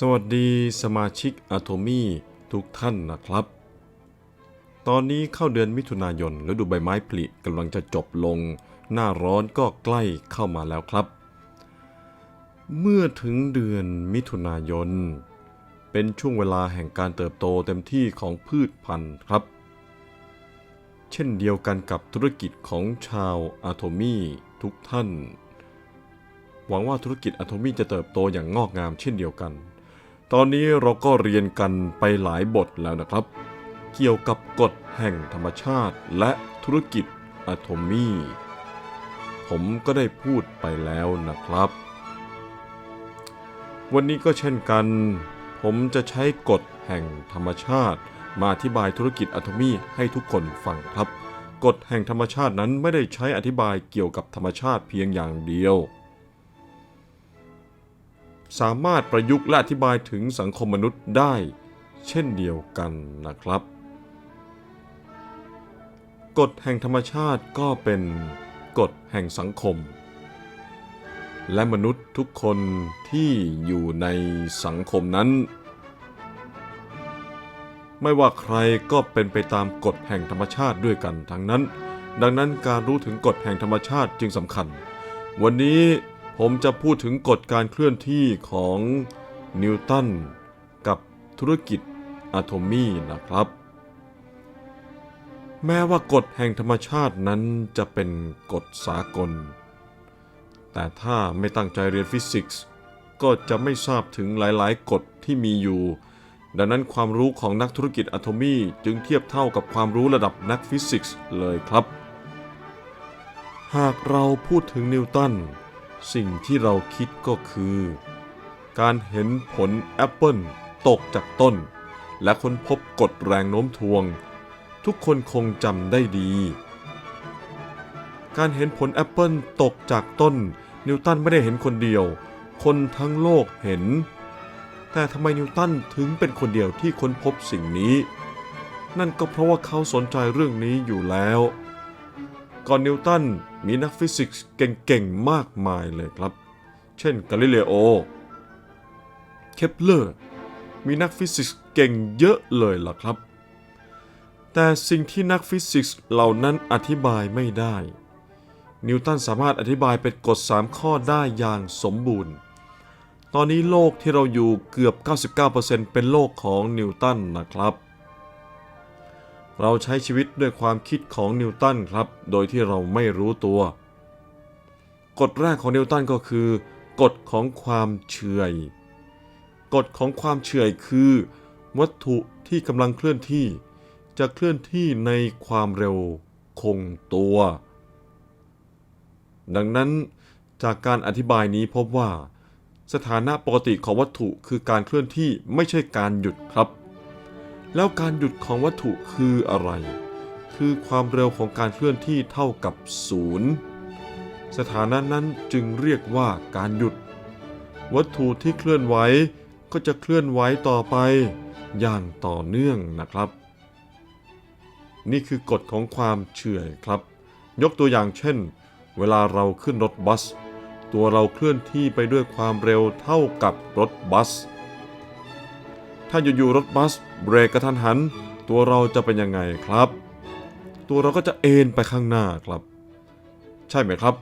สวัสดีสมาชิกอะโทมี่ทุกท่านนะครับ ตอนนี้เข้าเดือนมิถุนายนฤดูใบไม้ผลิกำลังจะจบลง หน้าร้อนก็ใกล้เข้ามาแล้วครับ เมื่อถึงเดือนมิถุนายน เป็นช่วงเวลาแห่งการเติบโตเต็มที่ของพืชพันธุ์ครับ เช่นเดียวกันกับธุรกิจของชาวอะโทมี่ทุกท่าน หวังว่าธุรกิจอะโทมี่จะเติบโตอย่างงอกงามเช่นเดียวกัน ตอนนี้เราก็เรียนกันไปหลายบทแล้วนะครับ เกี่ยวกับกฎแห่งธรรมชาติและธุรกิจอะโทมี่ ผมก็ได้พูดไปแล้วนะครับ วันนี้ก็เช่นกัน ผมจะใช้กฎแห่งธรรมชาติ มาอธิบายธุรกิจอะโทมี่ให้ทุกคนฟังครับ กฎแห่งธรรมชาตินั้นไม่ได้ใช้อธิบายเกี่ยวกับธรรมชาติเพียงอย่างเดียว สามารถประยุกต์และอธิบายถึงสังคมมนุษย์ได้ เช่นเดียวกันนะครับ กฎแห่งธรรมชาติก็เป็นกฎแห่งสังคม และมนุษย์ทุกคนที่อยู่ในสังคมนั้น ไม่ว่าใครก็เป็นไปตามกฎแห่งธรรมชาติด้วยกันทั้งนั้น ดังนั้นการรู้ถึงกฎแห่งธรรมชาติจึงสำคัญ วันนี้ ผมจะพูดถึงกฎการเคลื่อนที่ของนิวตันกับธุรกิจอะโทมีนะครับ แม้ว่ากฎแห่งธรรมชาตินั้นจะเป็นกฎสากล แต่ถ้าไม่ตั้งใจเรียนฟิสิกส์ก็จะไม่ทราบถึงหลายๆ กฎที่มีอยู่ ดังนั้นความรู้ของนักธุรกิจอะโทมีจึงเทียบเท่ากับความรู้ระดับนักฟิสิกส์เลยครับ หากเราพูดถึงนิวตัน สิ่งที่เราคิดก็คือ การเห็นผลแอปเปิลตกจากต้น และค้นพบกฎแรงโน้มถ่วง ทุกคนคงจำได้ดี การเห็นผลแอปเปิลตกจากต้น นิวตันไม่ได้เห็นคนเดียว คนทั้งโลกเห็น แต่ทำไมนิวตันถึงเป็นคนเดียวที่ค้นพบสิ่งนี้ นั่นก็เพราะว่าเขาสนใจเรื่องนี้อยู่แล้ว ก่อนนิวตัน มีนักฟิสิกส์เก่งๆ มากมายเลยครับ เช่นกาลิเลโอ เคปเลอร์ มีนักฟิสิกส์เก่งเยอะเลยล่ะครับ แต่สิ่งที่นักฟิสิกส์เหล่านั้นอธิบายไม่ได้ นิวตันสามารถอธิบายเป็นกฎ 3 ข้อได้อย่างสมบูรณ์ ตอนนี้โลกที่เราอยู่เกือบ 99%เป็นโลกของนิวตันนะครับ เราใช้ชีวิตด้วยความคิดของนิวตันครับ โดยที่เราไม่รู้ตัว กฎแรกของนิวตันก็คือ กฎของความเฉยกฎของความเฉยคือ วัตถุที่กำลังเคลื่อนที่ จะเคลื่อนที่ในความเร็วคงตัว ดังนั้นจากการอธิบายนี้พบว่า สถานะปกติของวัตถุคือการเคลื่อนที่ไม่ใช่การหยุดครับ แล้วการหยุดของวัตถุคืออะไร คือความเร็วของการเคลื่อนที่เท่ากับศูนย์สถานะนั้นจึงเรียกว่าการหยุด วัตถุที่เคลื่อนไหวก็จะเคลื่อนไหวต่อไปอย่างต่อเนื่องนะครับ นี่คือกฎของความเฉื่อยครับ ยกตัวอย่างเช่น เวลาเราขึ้นรถบัส ตัวเราเคลื่อนที่ไปด้วยความเร็วเท่ากับรถบัส ถ้าอยู่ๆรถบัสเบรกกระทันหัน ตัวเราจะเป็นยังไงครับ ตัวเราก็จะเอ็นไปข้างหน้าครับ ใช่ไหมครับ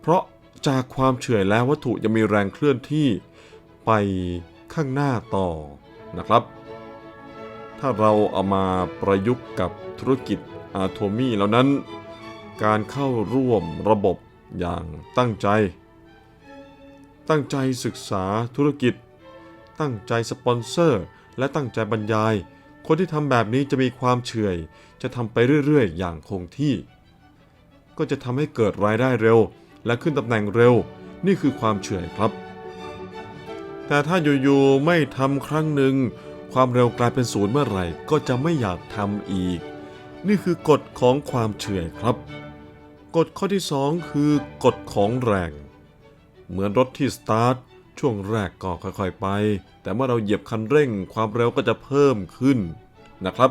เพราะจากความเฉื่อยแล้ววัตถุยังมีแรงเคลื่อนที่ไปข้างหน้าต่อนะครับ ถ้าเราเอามาประยุกต์กับธุรกิจอะโทมี่แล้วนั้น การเข้าร่วมระบบอย่างตั้งใจ ตั้งใจศึกษาธุรกิจ ตั้งใจสปอนเซอร์ และตั้งใจบรรยาย คนที่ทำแบบนี้จะมีความเฉื่อยจะทำไปเรื่อยๆ อย่างคงที่ ก็จะทำให้เกิดรายได้เร็ว และขึ้นตำแหน่งเร็ว นี่คือความเฉื่อยครับ แต่ถ้าอยู่ๆไม่ทำครั้งหนึ่ง ความเร็วกลายเป็นศูนย์เมื่อไหร่ ก็จะไม่อยากทำอีก นี่คือกฎของความเฉื่อยครับ กฎข้อที่ 2 คือกฎของแรง เหมือนรถที่สตาร์ท ช่วงแรกก็ค่อยๆไป แต่เมื่อเราเหยียบคันเร่งความเร็วก็จะเพิ่มขึ้นนะครับ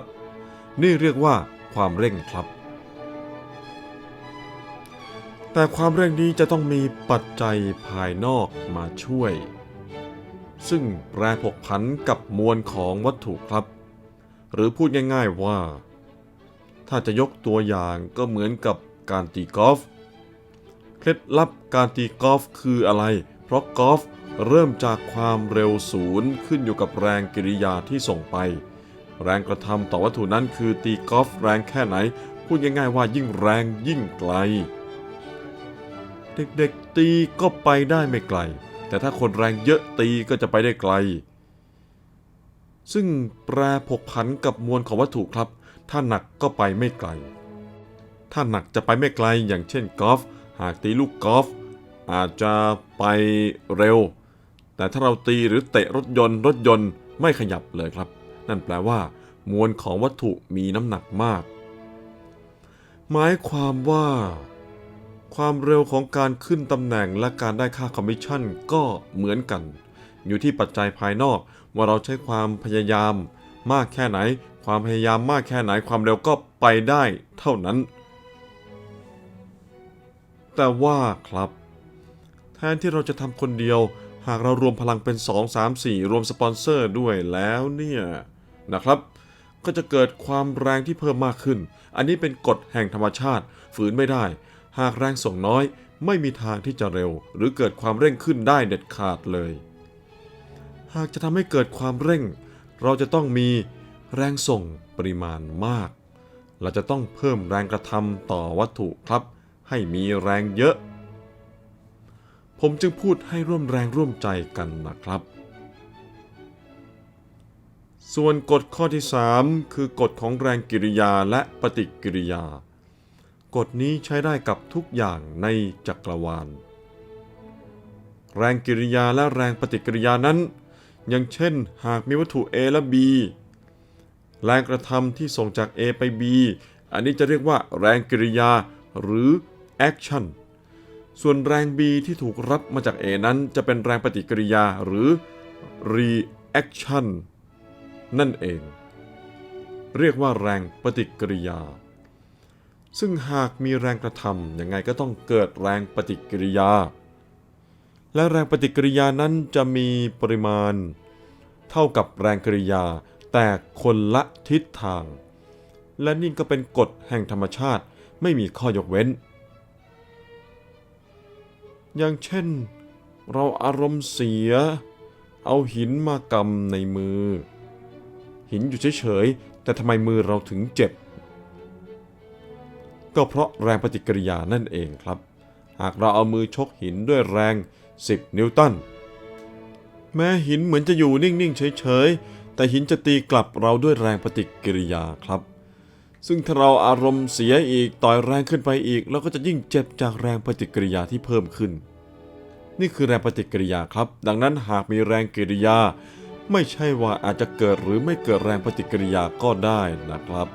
นี่เรียกว่าความเร่งครับ แต่ความเร่งนี้จะต้องมีปัจจัยภายนอกมาช่วย ซึ่งแปรผกผันกับมวลของวัตถุครับ หรือพูดง่ายๆว่า ถ้าจะยกตัวอย่างก็เหมือนกับการตีกอล์ฟเคล็ดลับการตีกอล์ฟคืออะไร เพราะกอล์ฟ เริ่มจากความเร็วศูนย์ขึ้นอยู่กับแรงกิริยาที่ส่งไป แรงกระทำต่อวัตถุนั้นคือตีกอล์ฟแรงแค่ไหน พูดง่ายๆว่ายิ่งแรงยิ่งไกล เด็กๆตีก็ไปได้ไม่ไกล แต่ถ้าคนแรงเยอะตีก็จะไปได้ไกล ซึ่งแปรผกผันกับมวลของวัตถุครับ ถ้าหนักก็ไปไม่ไกล ถ้าหนักจะไปไม่ไกลอย่างเช่นกอล์ฟหากตีลูกกอล์ฟอาจจะไปเร็ว แต่ถ้าเราตีหรือเตะรถยนต์ รถยนต์ไม่ขยับเลยครับ นั่นแปลว่า มวลของวัตถุมีน้ำหนักมาก หมายความว่า ความเร็วของการขึ้นตำแหน่งและการได้ค่าคอมมิชชั่นก็เหมือนกัน อยู่ที่ปัจจัยภายนอก ว่าเราใช้ความพยายาม มากแค่ไหน ความพยายามมากแค่ไหนความเร็วก็ไปได้เท่านั้น แต่ว่าครับ แทนที่เราจะทำคนเดียว หากเรารวมพลังเป็น 2 3 4 รวมสปอนเซอร์ด้วยแล้วเนี่ยนะครับ ก็จะเกิดความแรงที่เพิ่มมากขึ้น อันนี้เป็นกฎแห่งธรรมชาติ ฝืนไม่ได้ หากแรงส่งน้อย ไม่มีทางที่จะเร็ว หรือเกิดความเร่งขึ้นได้เด็ดขาดเลย หากจะทำให้เกิดความเร่ง เราจะต้องมีแรงส่งปริมาณมาก เราจะต้องเพิ่มแรงกระทำต่อวัตถุครับ ให้มีแรงเยอะ ผมจึงพูดให้ร่วมแรงร่วมใจกันนะครับ ส่วนกฎข้อที่ 3 คือกฎของแรงกิริยาและปฏิกิริยา กฎนี้ใช้ได้กับทุกอย่างในจักรวาล แรงกิริยาและแรงปฏิกิริยานั้น อย่างเช่น หากมีวัตถุ A และ B แรงกระทำที่ส่งจาก A ไป B อันนี้จะเรียกว่าแรงกิริยาหรือ action ส่วนแรง B ที่ถูกรับมาจาก A นั้นจะเป็นแรงปฏิกิริยาหรือ reaction นั่นเอง เรียกว่าแรงปฏิกิริยา ซึ่งหากมีแรงกระทำยังไงก็ต้องเกิดแรงปฏิกิริยา และแรงปฏิกิริยานั้นจะมีปริมาณ เท่ากับแรงกริยา แต่คนละทิศทาง และนี่ก็เป็นกฎแห่งธรรมชาติไม่มีข้อยกเว้น อย่างเช่น เราอารมณ์เสีย เอาหินมากำในมือ หินอยู่เฉยๆ แต่ทำไมมือเราถึงเจ็บ ก็เพราะแรงปฏิกิริยานั่นเองครับ หากเราเอามือชกหินด้วยแรง 10 นิวตัน แม้หินเหมือนจะอยู่นิ่งๆ เฉยๆ แต่หินจะตีกลับเราด้วยแรงปฏิกิริยาครับ ซึ่งถ้าเราอารมณ์เสียอีกต่อยแรงขึ้นไปอีกเราก็จะยิ่งเจ็บจากแรงปฏิกิริยาที่เพิ่มขึ้น นี่คือแรงปฏิกิริยาครับ ดังนั้นหากมีแรงกิริยา ไม่ใช่ว่าอาจจะเกิดหรือไม่เกิดแรงปฏิกิริยาก็ได้นะครับ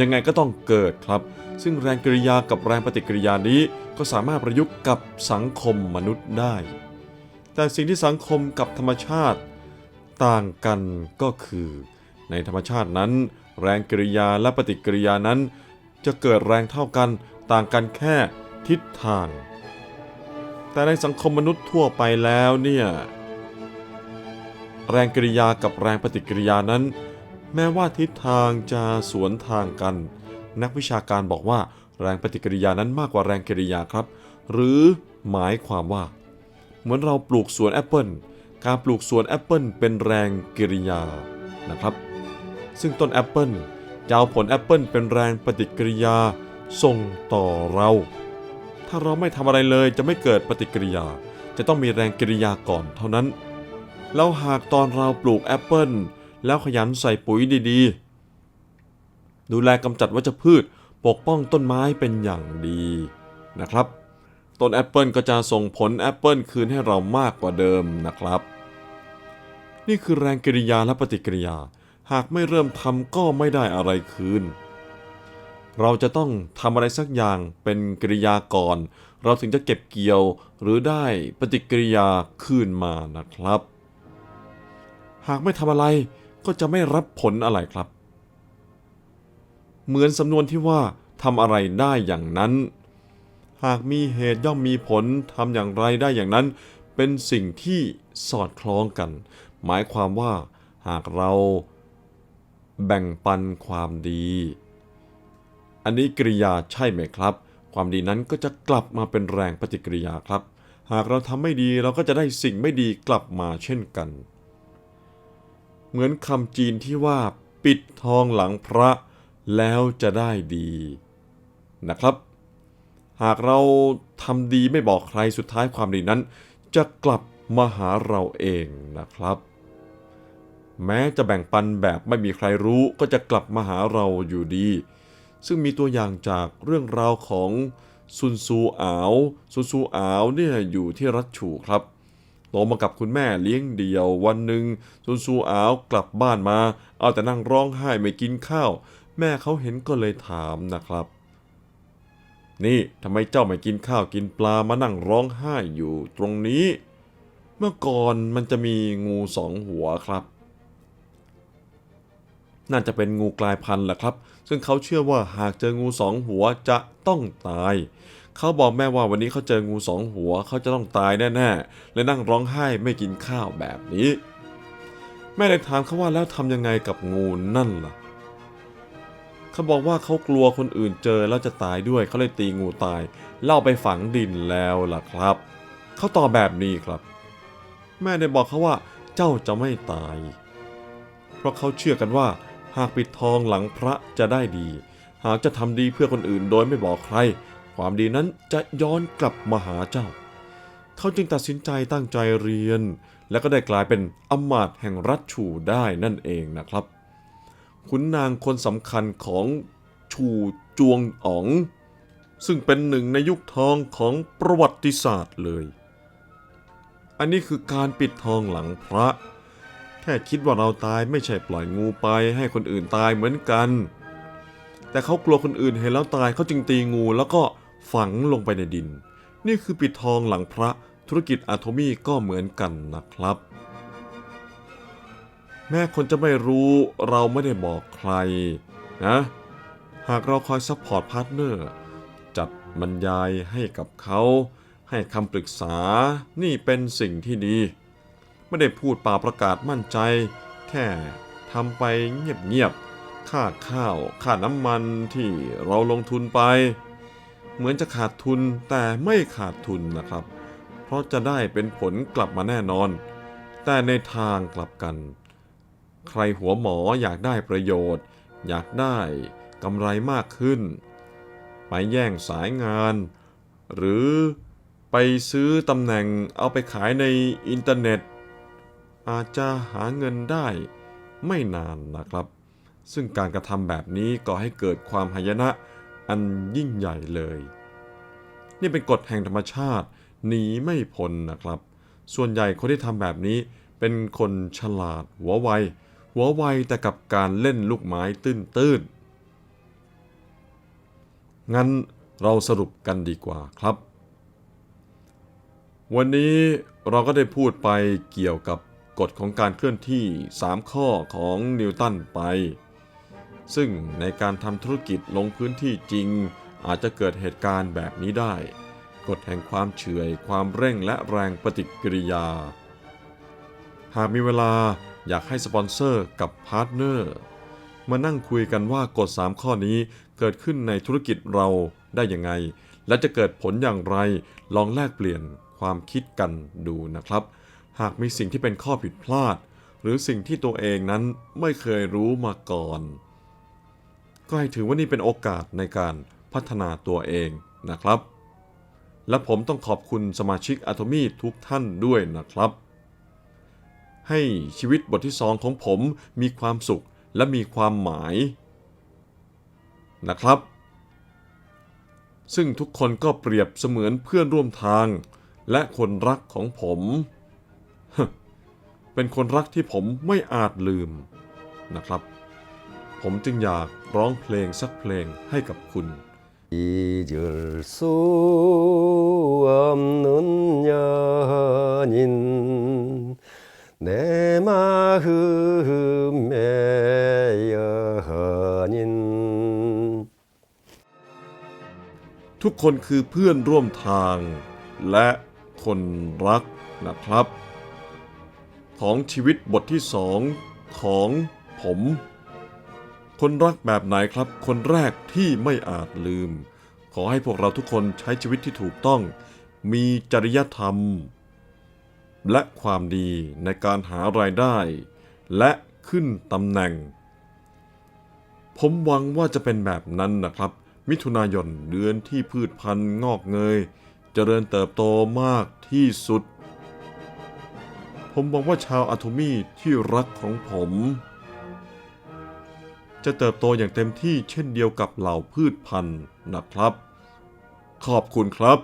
ยังไงก็ต้องเกิดครับ ซึ่งแรงกิริยากับแรงปฏิกิริยานี้ก็สามารถประยุกต์กับสังคมมนุษย์ได้ แต่สิ่งที่สังคมกับธรรมชาติ ต่างกันก็คือ ในธรรมชาตินั้น แรงกิริยาและปฏิกิริยานั้น จะเกิดแรงเท่ากันต่างกันแค่ทิศทาง แต่ในสังคมมนุษย์ทั่วไปแล้วเนี่ยแรงกิริยากับแรงปฏิกิริยานั้น แม้ว่าทิศทางจะสวนทางกัน นักวิชาการบอกว่าแรงปฏิกิริยานั้นมากกว่าแรงกิริยาครับ หรือหมายความว่า เหมือนเราปลูกสวนแอปเปิลการปลูกสวนแอปเปิลเป็นแรงกิริยานะครับ ซึ่งต้นแอปเปิลจะเอาผลแอปเปิลเป็นแรงปฏิกิริยาส่งต่อเรา ถ้าเราไม่ทำอะไรเลยจะไม่เกิดปฏิกิริยา จะต้องมีแรงกิริยาก่อนเท่านั้น แล้วหากตอนเราปลูกแอปเปิลแล้วขยันใส่ปุ๋ยดีๆ ดูแลกำจัดวัชพืชปกป้องต้นไม้เป็นอย่างดีนะครับ ต้นแอปเปิลก็จะส่งผลแอปเปิลคืนให้เรามากกว่าเดิมนะครับ นี่คือแรงกิริยาและปฏิกิริยา หากไม่เริ่มทำก็ไม่ได้อะไรคืน เราจะต้องทำอะไรสักอย่างเป็นกริยาก่อน เราถึงจะเก็บเกี่ยวหรือได้ปฏิกิริยาคืนมานะครับ หากไม่ทำอะไรก็จะไม่รับผลอะไรครับ เหมือนสำนวนที่ว่าทำอะไรได้อย่างนั้น หากมีเหตุย่อมมีผลทำอย่างไรได้อย่างนั้น เป็นสิ่งที่สอดคล้องกัน หมายความว่าหากเรา แบ่งปันความดี อันนี้กริยาใช่ไหมครับ ความดีนั้นก็จะกลับมาเป็นแรงปฏิกิริยาครับ หากเราทำไม่ดีเราก็จะได้สิ่งไม่ดีกลับมาเช่นกัน เหมือนคำจีนที่ว่า ปิดทองหลังพระแล้วจะได้ดีนะครับ หากเราทำดีไม่บอกใครสุดท้ายความดีนั้น จะกลับมาหาเราเองนะครับ แม้จะแบ่งปันแบบไม่มีใครรู้ก็จะกลับมาหาเราอยู่ดี ซึ่งมีตัวอย่างจากเรื่องราวของซุนซูอาวซุนซูอาวเนี่ยอยู่ที่รัชฉูครับโตมากับคุณแม่เลี้ยงเดี่ยววันหนึ่งซุนซูอาวกลับบ้านมา เอาแต่นั่งร้องไห้ไม่กินข้าว แม่เขาเห็นก็เลยถามนะครับ นี่ทำไมเจ้าไม่กินข้าวกินปลามานั่งร้องไห้อยู่ตรงนี้ เมื่อก่อนมันจะมีงูสองหัวครับ น่าจะเป็นงูกลายพันธุ์แหละครับ ซึ่งเขาเชื่อว่าหากเจองูสองหัวจะต้องตาย เขาบอกแม่ว่าวันนี้เขาเจองูสองหัวเขาจะต้องตายแน่ๆ และนั่งร้องไห้ไม่กินข้าวแบบนี้ แม่เลยถามเขาว่าแล้วทำยังไงกับงูนั่นล่ะ เขาบอกว่าเขากลัวคนอื่นเจอแล้วจะตายด้วยเขาเลยตีงูตาย เล่าไปฝังดินแล้วล่ะครับ เขาตอบแบบนี้ครับ แม่ได้บอกเขาว่าเจ้าจะไม่ตาย เพราะเขาเชื่อกันว่า หากปิดทองหลังพระจะได้ดี หากจะทำดีเพื่อคนอื่นโดยไม่บอกใคร ความดีนั้นจะย้อนกลับมาหาเจ้า เขาจึงตัดสินใจตั้งใจเรียน และก็ได้กลายเป็นอมาตย์แห่งรัฐชูได้นั่นเองนะครับขุนนางคนสำคัญของชูจวงอ๋อง ซึ่งเป็นหนึ่งในยุคทองของประวัติศาสตร์เลย อันนี้คือการปิดทองหลังพระ แค่คิดว่าเราตายไม่ใช่ปล่อยงูไปให้คนอื่นตายเหมือนกัน แต่เขากลัวคนอื่นเห็นแล้วตายเขาจึงตีงูแล้วก็ฝังลงไปในดิน นี่คือปิดทองหลังพระธุรกิจอะโทมี่ก็เหมือนกันนะครับ แม้คนจะไม่รู้เราไม่ได้บอกใครนะ หากเราคอยซัพพอร์ตพาร์ทเนอร์จัดบรรยายให้กับเขา ให้คำปรึกษานี่เป็นสิ่งที่ดี ไม่ได้พูดป่าประกาศมั่นใจ แค่ทำไปเงียบๆค่าข้าวค่าน้ำมันที่เราลงทุนไป เหมือนจะขาดทุนแต่ไม่ขาดทุนนะครับ เพราะจะได้เป็นผลกลับมาแน่นอน แต่ในทางกลับกัน ใครหัวหมออยากได้ประโยชน์ อยากได้กำไรมากขึ้น ไปแย่งสายงาน หรือไปซื้อตำแหน่งเอาไปขายในอินเทอร์เน็ต อาจจะหาเงินได้ไม่นานนะครับ ซึ่งการกระทำแบบนี้ก่อให้เกิดความหายนะอันยิ่งใหญ่เลย นี่เป็นกฎแห่งธรรมชาติหนีไม่พ้นนะครับ ส่วนใหญ่คนที่ทำแบบนี้เป็นคนฉลาดหัวไวหัวไวแต่กับการเล่นลูกไม้ตื้นๆ งั้นเราสรุปกันดีกว่าครับ วันนี้เราก็ได้พูดไปเกี่ยวกับ กฎของการเคลื่อนที่ 3 ข้อของนิวตันไป ซึ่งในการทำธุรกิจลงพื้นที่จริง อาจจะเกิดเหตุการณ์แบบนี้ได้ กฎแห่งความเฉื่อย ความเร่งและแรงปฏิกิริยา หากมีเวลาอยากให้สปอนเซอร์กับพาร์ทเนอร์มานั่งคุยกันว่ากฎ 3 ข้อนี้เกิดขึ้นในธุรกิจเราได้ยังไง และจะเกิดผลอย่างไร ลองแลกเปลี่ยนความคิดกันดูนะครับ หากมีสิ่งที่เป็นข้อผิดพลาด หรือสิ่งที่ตัวเองนั้นไม่เคยรู้มาก่อน ก็ให้ถือว่านี่เป็นโอกาสในการพัฒนาตัวเองนะครับ และผมต้องขอบคุณสมาชิกอะโทมี่ทุกท่านด้วยนะครับ ให้ชีวิตบทที่สองของผมมีความสุขและมีความหมายนะครับ ซึ่งทุกคนก็เปรียบเสมือนเพื่อนร่วมทางและคนรักของผม เป็นคนรักที่ผมไม่อาจลืมนะครับ ผมจึงอยากร้องเพลงสักเพลงให้กับคุณ 잊을 수 없는 연인 내 마음의 연인 ทุกคนคือเพื่อนร่วมทาง และคนรักนะครับ ของชีวิตบทที่สองของผม คนรักแบบไหนครับ คนแรกที่ไม่อาจลืม ขอให้พวกเราทุกคนใช้ชีวิตที่ถูกต้อง มีจริยธรรม และความดีในการหารายได้ และขึ้นตำแหน่ง ผมหวังว่าจะเป็นแบบนั้นนะครับ มิถุนายนเดือนที่พืชพันธุ์งอกเงยเจริญเติบโตมากที่สุด ผมหวังว่าชาวอะโทมี่ที่รักของผม จะเติบโตอย่างเต็มที่เช่นเดียวกับเหล่าพืชพันธุ์นะครับ ขอบคุณครับ